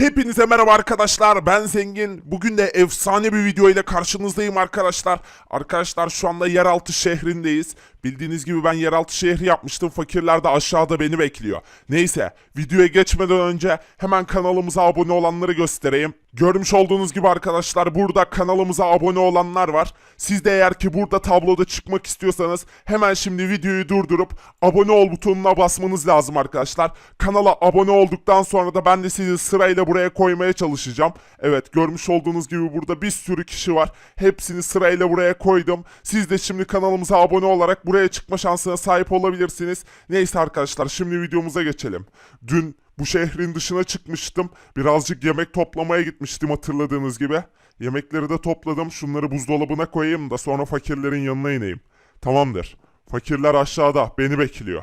Hepinize merhaba arkadaşlar ben Zengin. Bugün de efsane bir video ile karşınızdayım arkadaşlar. Arkadaşlar şu anda yeraltı şehrindeyiz. Bildiğiniz gibi ben yeraltı şehri yapmıştım. Fakirler de aşağıda beni bekliyor. Neyse videoya geçmeden önce hemen kanalımıza abone olanları göstereyim. Görmüş olduğunuz gibi arkadaşlar burada kanalımıza abone olanlar var. Siz de eğer ki burada tabloda çıkmak istiyorsanız hemen şimdi videoyu durdurup abone ol butonuna basmanız lazım arkadaşlar. Kanala abone olduktan sonra da ben de sizi sırayla buraya koymaya çalışacağım. Evet görmüş olduğunuz gibi burada bir sürü kişi var. Hepsini sırayla buraya koydum. Siz de şimdi kanalımıza abone olarak buraya çıkma şansına sahip olabilirsiniz. Neyse arkadaşlar şimdi videomuza geçelim. Dün bu şehrin dışına çıkmıştım. Birazcık yemek toplamaya gitmiştim hatırladığınız gibi. Yemekleri de topladım. Şunları buzdolabına koyayım da sonra fakirlerin yanına ineyim. Tamamdır. Fakirler aşağıda beni bekliyor.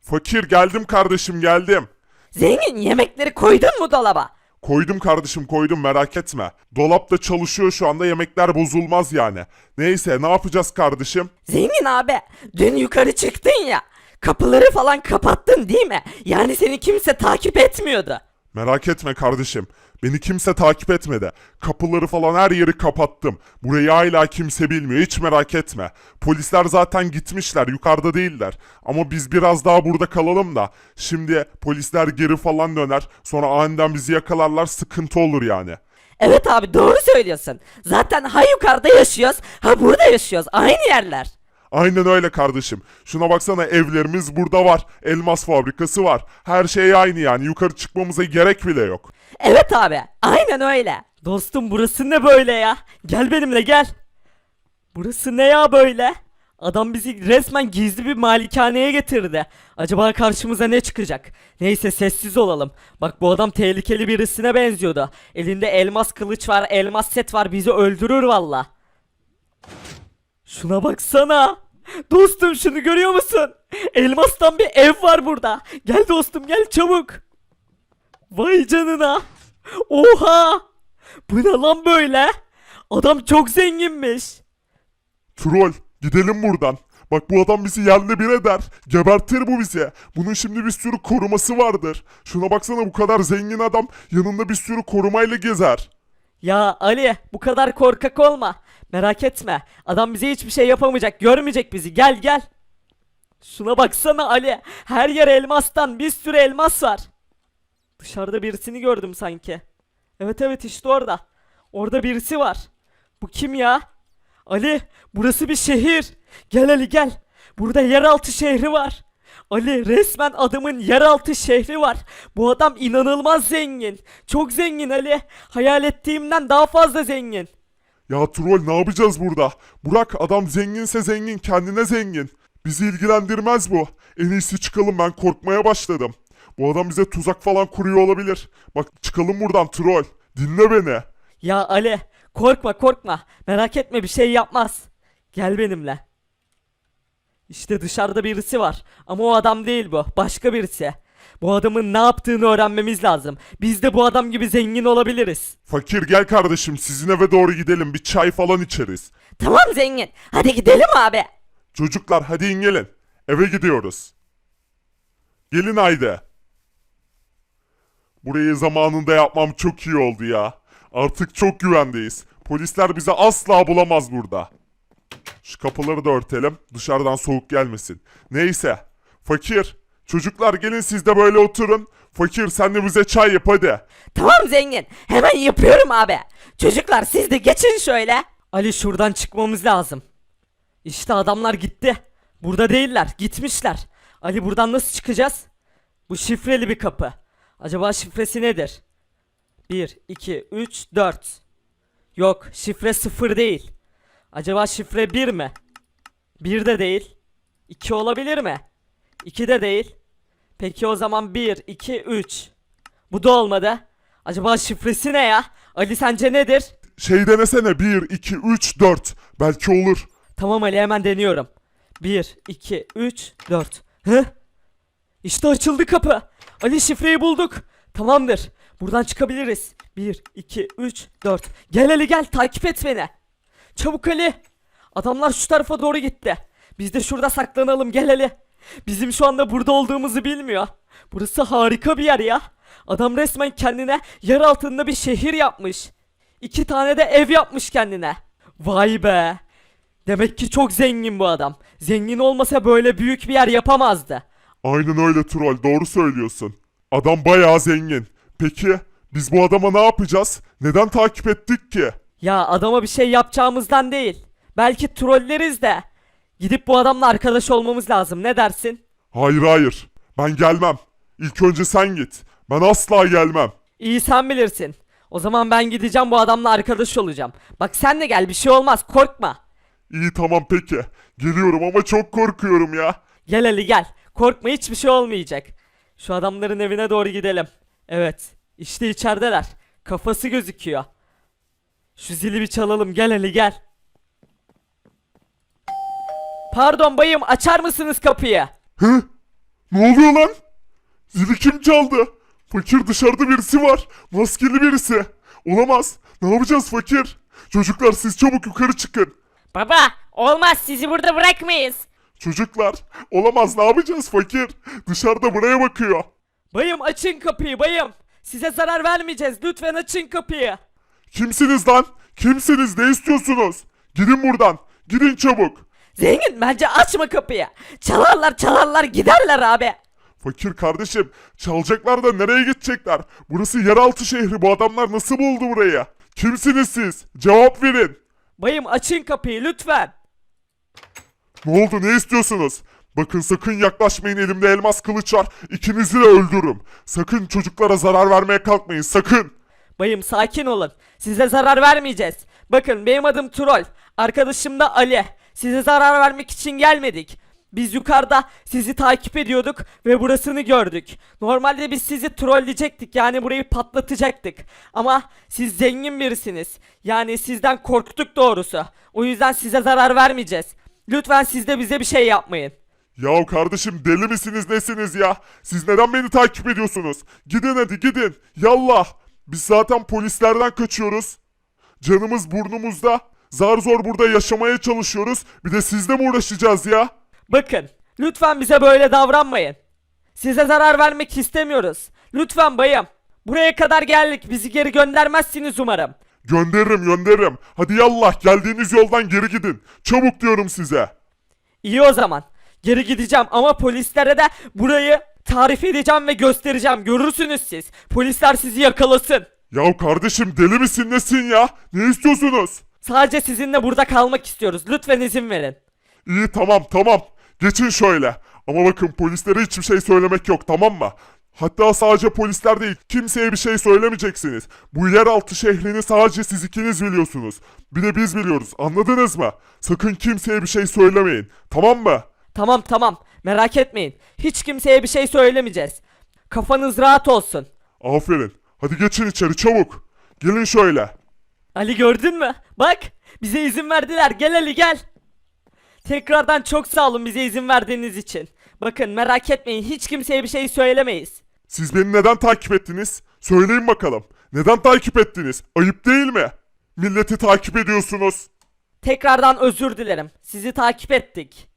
Fakir geldim kardeşim geldim. Zengin yemekleri koydun mu dolaba? Koydum kardeşim koydum merak etme. Dolapta çalışıyor şu anda yemekler bozulmaz yani. Neyse ne yapacağız kardeşim? Zengin abi dün yukarı çıktın ya. Kapıları falan kapattın değil mi? Yani seni kimse takip etmiyordu. Merak etme kardeşim. Beni kimse takip etmedi. Kapıları falan her yeri kapattım. Burayı hala kimse bilmiyor. Hiç merak etme. Polisler zaten gitmişler. Yukarıda değiller. Ama biz biraz daha burada kalalım da. Şimdi polisler geri falan döner. Sonra aniden bizi yakalarlar. Sıkıntı olur yani. Evet abi doğru söylüyorsun. Zaten ha yukarıda yaşıyoruz ha burada yaşıyoruz. Aynı yerler. Aynen öyle kardeşim. Şuna baksana evlerimiz burada var. Elmas fabrikası var. Her şey aynı yani. Yukarı çıkmamıza gerek bile yok. Evet abi aynen öyle. Dostum burası ne böyle ya? Gel benimle gel. Burası ne ya böyle? Adam bizi resmen gizli bir malikaneye getirdi. Acaba karşımıza ne çıkacak? Neyse sessiz olalım. Bak bu adam tehlikeli birisine benziyordu. Elinde elmas kılıç var, elmas set var. Bizi öldürür valla. Şuna baksana. Dostum şunu görüyor musun? Elmastan bir ev var burada. Gel dostum gel çabuk. Vay canına. Oha. Bu ne lan böyle? Adam çok zenginmiş. Troll gidelim buradan. Bak bu adam bizi yerle bir eder. Gebertir bu bizi. Bunun şimdi bir sürü koruması vardır. Şuna baksana bu kadar zengin adam yanında bir sürü korumayla gezer. Ya Ali bu kadar korkak olma. Merak etme. Adam bize hiçbir şey yapamayacak. Görmeyecek bizi. Gel gel. Şuna baksana Ali. Her yer elmastan. Bir sürü elmas var. Dışarıda birisini gördüm sanki. Evet evet işte orada. Orada birisi var. Bu kim ya? Ali burası bir şehir. Gel Ali gel. Burada yeraltı şehri var. Ali resmen adamın yeraltı şehri var. Bu adam inanılmaz zengin. Çok zengin Ali. Hayal ettiğimden daha fazla zengin. Ya troll ne yapacağız burada? Burak adam zenginse zengin kendine zengin. Bizi ilgilendirmez bu. En iyisi çıkalım ben korkmaya başladım. Bu adam bize tuzak falan kuruyor olabilir. Bak çıkalım buradan troll. Dinle beni. Ya Ali korkma korkma. Merak etme bir şey yapmaz. Gel benimle. İşte dışarıda birisi var. Ama o adam değil bu. Başka birisi. Bu adamın ne yaptığını öğrenmemiz lazım. Biz de bu adam gibi zengin olabiliriz. Fakir gel kardeşim sizin eve doğru gidelim bir çay falan içeriz. Tamam zengin. Hadi gidelim abi. Çocuklar hadi in gelin. Eve gidiyoruz. Gelin haydi. Burayı zamanında yapmam çok iyi oldu ya. Artık çok güvendeyiz. Polisler bizi asla bulamaz burada. Şu kapıları da örtelim. Dışarıdan soğuk gelmesin. Neyse. Fakir. Çocuklar gelin siz de böyle oturun. Fakir sen de bize çay yap hadi. Tamam zengin. Hemen yapıyorum abi. Çocuklar siz de geçin şöyle. Ali şuradan çıkmamız lazım. İşte adamlar gitti. Burada değiller. Gitmişler. Ali buradan nasıl çıkacağız? Bu şifreli bir kapı. Acaba şifresi nedir? 1, 2, 3, 4. Yok şifre 0 değil. Acaba şifre 1 mi? 1 de değil. 2 olabilir mi? 2 de değil. Peki o zaman 1, 2, 3. Bu da olmadı. Acaba şifresi ne ya? Ali sence nedir? Şey denesene 1, 2, 3, 4. Belki olur. Tamam Ali hemen deniyorum. 1, 2, 3, 4. Hı? İşte açıldı kapı. Ali şifreyi bulduk. Tamamdır. Buradan çıkabiliriz. 1, 2, 3, 4. Gel Ali gel takip et beni. Çabuk Ali. Adamlar şu tarafa doğru gitti. Biz de şurada saklanalım gel Ali. Bizim şu anda burada olduğumuzu bilmiyor. Burası harika bir yer ya. Adam resmen kendine yer altında bir şehir yapmış. İki tane de ev yapmış kendine. Vay be. Demek ki çok zengin bu adam. Zengin olmasa böyle büyük bir yer yapamazdı. Aynen öyle troll doğru söylüyorsun. Adam bayağı zengin. Peki biz bu adama ne yapacağız? Neden takip ettik ki? Ya adama bir şey yapacağımızdan değil. Belki trolleriz de. Gidip bu adamla arkadaş olmamız lazım. Ne dersin? Hayır hayır ben gelmem. İlk önce sen git. Ben asla gelmem. İyi sen bilirsin. O zaman ben gideceğim bu adamla arkadaş olacağım. Bak sen de gel bir şey olmaz korkma. İyi tamam peki. Geliyorum ama çok korkuyorum ya. Gel Ali gel. Korkma hiçbir şey olmayacak. Şu adamların evine doğru gidelim. Evet. işte içerideler. Kafası gözüküyor. Şu zili bir çalalım. Gel Ali gel. Pardon bayım açar mısınız kapıyı? Hı? Ne oluyor lan? Zili kim çaldı? Fakir dışarıda birisi var. Maskeli birisi. Olamaz. Ne yapacağız fakir? Çocuklar siz çabuk yukarı çıkın. Baba olmaz sizi burada bırakmayız. Çocuklar olamaz ne yapacağız fakir? Dışarıda buraya bakıyor. Bayım açın kapıyı bayım. Size zarar vermeyeceğiz. Lütfen açın kapıyı. Kimsiniz lan? Kimsiniz? Ne istiyorsunuz? Gidin buradan. Gidin çabuk. Zengin bence açma kapıyı. Çalarlar çalarlar giderler abi. Fakir kardeşim çalacaklar da nereye gidecekler? Burası yeraltı şehri bu adamlar nasıl buldu burayı? Kimsiniz siz? Cevap verin. Bayım açın kapıyı lütfen. Ne oldu ne istiyorsunuz? Bakın sakın yaklaşmayın elimde elmas kılıç var. İkinizi de öldürürüm. Sakın çocuklara zarar vermeye kalkmayın sakın. Bayım sakin olun. Size zarar vermeyeceğiz. Bakın benim adım Troll. Arkadaşım da Ali. Size zarar vermek için gelmedik. Biz yukarıda sizi takip ediyorduk ve burasını gördük. Normalde biz sizi trolleyecektik yani burayı patlatacaktık. Ama siz zengin birisiniz. Yani sizden korktuk doğrusu. O yüzden size zarar vermeyeceğiz. Lütfen siz de bize bir şey yapmayın. Ya kardeşim deli misiniz nesiniz ya? Siz neden beni takip ediyorsunuz? Gidin hadi gidin. Yallah. Biz zaten polislerden kaçıyoruz. Canımız burnumuzda. Zar zor burada yaşamaya çalışıyoruz. Bir de sizle mi uğraşacağız ya? Bakın, lütfen bize böyle davranmayın. Size zarar vermek istemiyoruz. Lütfen bayım. Buraya kadar geldik. Bizi geri göndermezsiniz umarım. Gönderirim gönderirim. Hadi yallah geldiğiniz yoldan geri gidin. Çabuk diyorum size. İyi o zaman. Geri gideceğim ama polislere de burayı tarif edeceğim ve göstereceğim. Görürsünüz siz. Polisler sizi yakalasın. Ya kardeşim deli misin nesin ya? Ne istiyorsunuz? Sadece sizinle burada kalmak istiyoruz. Lütfen izin verin. İyi tamam tamam. Geçin şöyle. Ama bakın polislere hiçbir şey söylemek yok tamam mı? Hatta sadece polisler değil kimseye bir şey söylemeyeceksiniz. Bu yeraltı şehrini sadece siz ikiniz biliyorsunuz. Bir de biz biliyoruz anladınız mı? Sakın kimseye bir şey söylemeyin tamam mı? Tamam tamam. Merak etmeyin. Hiç kimseye bir şey söylemeyeceğiz. Kafanız rahat olsun. Aferin. Hadi geçin içeri çabuk. Gelin şöyle. Ali gördün mü? Bak bize izin verdiler. Gel Ali gel. Tekrardan çok sağ olun bize izin verdiğiniz için. Bakın merak etmeyin hiç kimseye bir şey söylemeyiz. Siz beni neden takip ettiniz? Söyleyin bakalım. Neden takip ettiniz? Ayıp değil mi? Milleti takip ediyorsunuz. Tekrardan özür dilerim. Sizi takip ettik.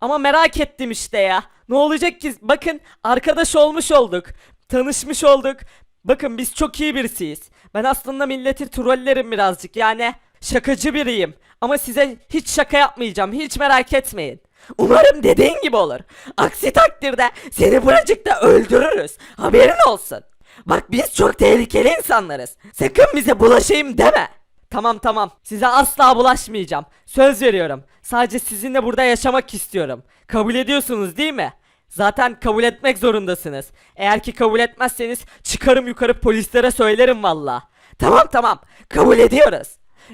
Ama merak ettim işte ya. Ne olacak ki? Bakın arkadaş olmuş olduk. Tanışmış olduk. Bakın biz çok iyi birisiyiz. Ben aslında milleti trollerim birazcık yani. Şakacı biriyim. Ama size hiç şaka yapmayacağım. Hiç merak etmeyin. Umarım dediğin gibi olur. Aksi takdirde seni buracıkta öldürürüz. Haberin olsun. Bak biz çok tehlikeli insanlarız. Sakın bize bulaşayım deme. Tamam tamam. Size asla bulaşmayacağım. Söz veriyorum. Sadece sizinle burada yaşamak istiyorum. Kabul ediyorsunuz değil mi? Zaten kabul etmek zorundasınız. Eğer ki kabul etmezseniz çıkarım yukarı polislere söylerim valla. Tamam tamam. Kabul ediyoruz.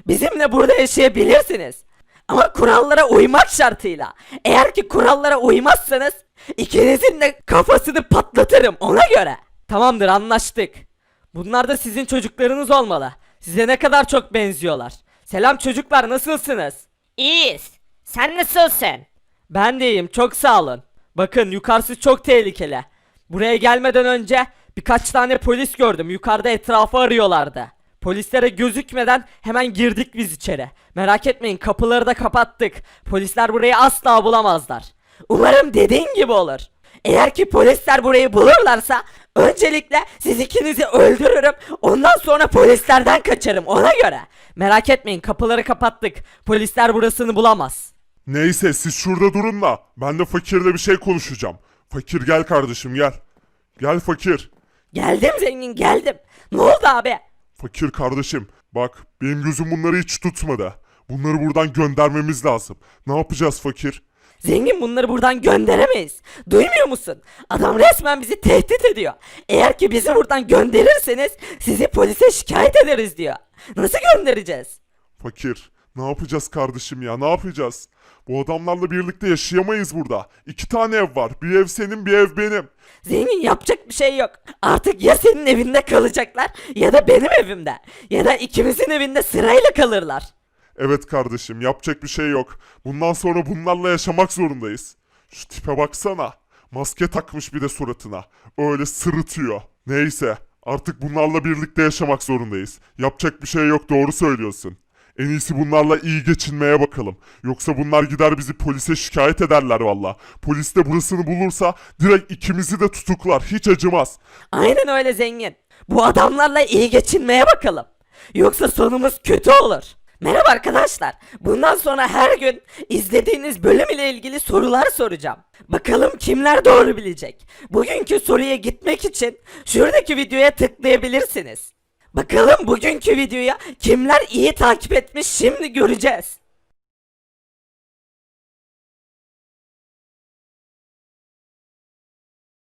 Bizimle burada yaşayabilirsiniz. Ama kurallara uymak şartıyla. Eğer ki kurallara uymazsanız ikinizin de kafasını patlatırım ona göre. Tamamdır anlaştık. Bunlar da sizin çocuklarınız olmalı. Size ne kadar çok benziyorlar. Selam çocuklar nasılsınız? İyiyiz. Sen nasılsın? Ben de iyiyim çok sağ olun. Bakın yukarısı çok tehlikeli. Buraya gelmeden önce birkaç tane polis gördüm. Yukarıda etrafı arıyorlardı. Polislere gözükmeden hemen girdik biz içeri. Merak etmeyin kapıları da kapattık. Polisler burayı asla bulamazlar. Umarım dediğin gibi olur. Eğer ki polisler burayı bulurlarsa öncelikle siz ikinizi öldürürüm. Ondan sonra polislerden kaçarım ona göre. Merak etmeyin kapıları kapattık. Polisler burasını bulamaz. Neyse siz şurada durun da ben de fakirle bir şey konuşacağım. Fakir gel kardeşim gel. Gel fakir. Geldim zengin geldim. Ne oldu abi? Fakir kardeşim bak benim gözüm bunları hiç tutmadı. Bunları buradan göndermemiz lazım. Ne yapacağız fakir? Zengin bunları buradan gönderemeyiz. Duymuyor musun? Adam resmen bizi tehdit ediyor. Eğer ki bizi buradan gönderirseniz sizi polise şikayet ederiz diyor. Nasıl göndereceğiz? Fakir ne yapacağız kardeşim ya ne yapacağız? Bu adamlarla birlikte yaşayamayız burada. İki tane ev var. Bir ev senin bir ev benim. Zengin yapacak bir şey yok. Artık ya senin evinde kalacaklar ya da benim evimde. Ya da ikimizin evinde sırayla kalırlar. Evet kardeşim yapacak bir şey yok. Bundan sonra bunlarla yaşamak zorundayız. Şu tipe baksana. Maske takmış bir de suratına. Öyle sırıtıyor. Neyse artık bunlarla birlikte yaşamak zorundayız. Yapacak bir şey yok doğru söylüyorsun. En iyisi bunlarla iyi geçinmeye bakalım. Yoksa bunlar gider bizi polise şikayet ederler valla. Polis de burasını bulursa direkt ikimizi de tutuklar. Hiç acımaz. Aynen öyle zengin. Bu adamlarla iyi geçinmeye bakalım. Yoksa sonumuz kötü olur. Merhaba arkadaşlar. Bundan sonra her gün izlediğiniz bölüm ile ilgili sorular soracağım. Bakalım kimler doğru bilecek. Bugünkü soruya gitmek için şuradaki videoya tıklayabilirsiniz. Bakalım bugünkü videoya kimler iyi takip etmiş şimdi göreceğiz.